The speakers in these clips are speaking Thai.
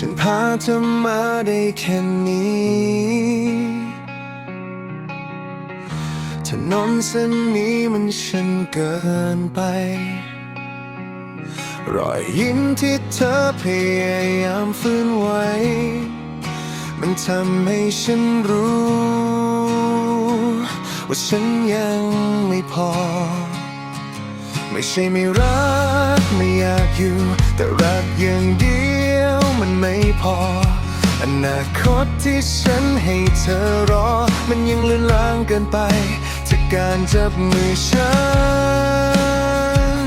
ฉันพาเธอมาได้แค่นี้ถนนเส้นนี้มันช่างเกินไป รอยยิ้มที่เธอพยายามฝืนไว้ มันทำให้ฉันรู้ ว่าฉันยังไม่พอ ไม่ใช่ไม่รักไม่อยากอยู่ แต่รักอย่างเดียว พอ อนาคตที่ฉันให้เธอรอ มันยังเลือนลางเกินไปจากการจับมือฉัน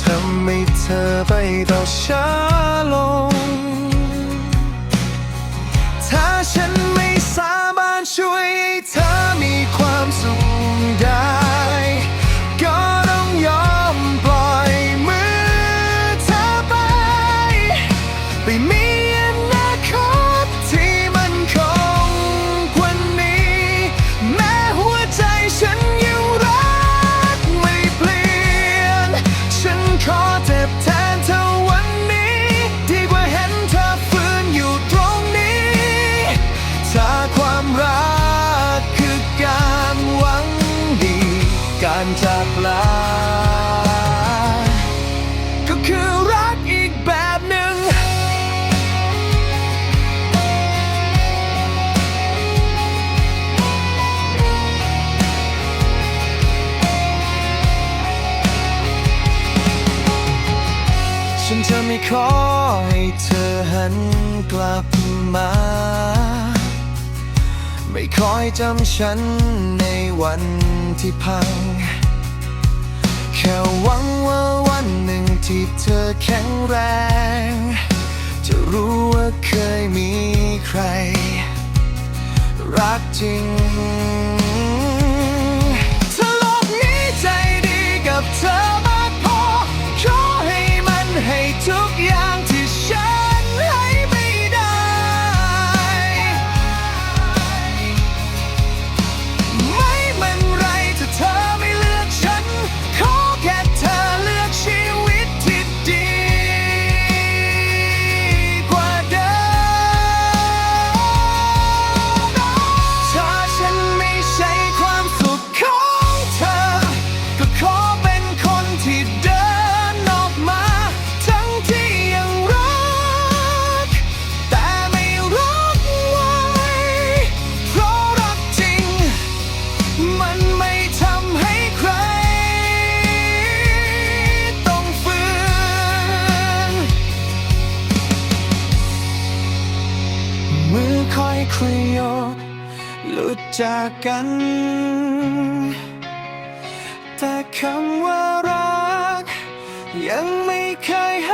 ทำให้เธอไปต่อช้าลง การจากลา ก็คือรักอีกแบบหนึ่ง ฉันจะไม่ขอให้เธอหันกลับมา ไม่คอยจำฉันในวันที่พัง แค่หวังว่าวันหนึ่งที่เธอแข็งแรง จะรู้ว่าเคยมีใคร รักจริง ค่อยคยโยกหลุดจากกัน แต่คำว่ารัก ยังไม่เคยหา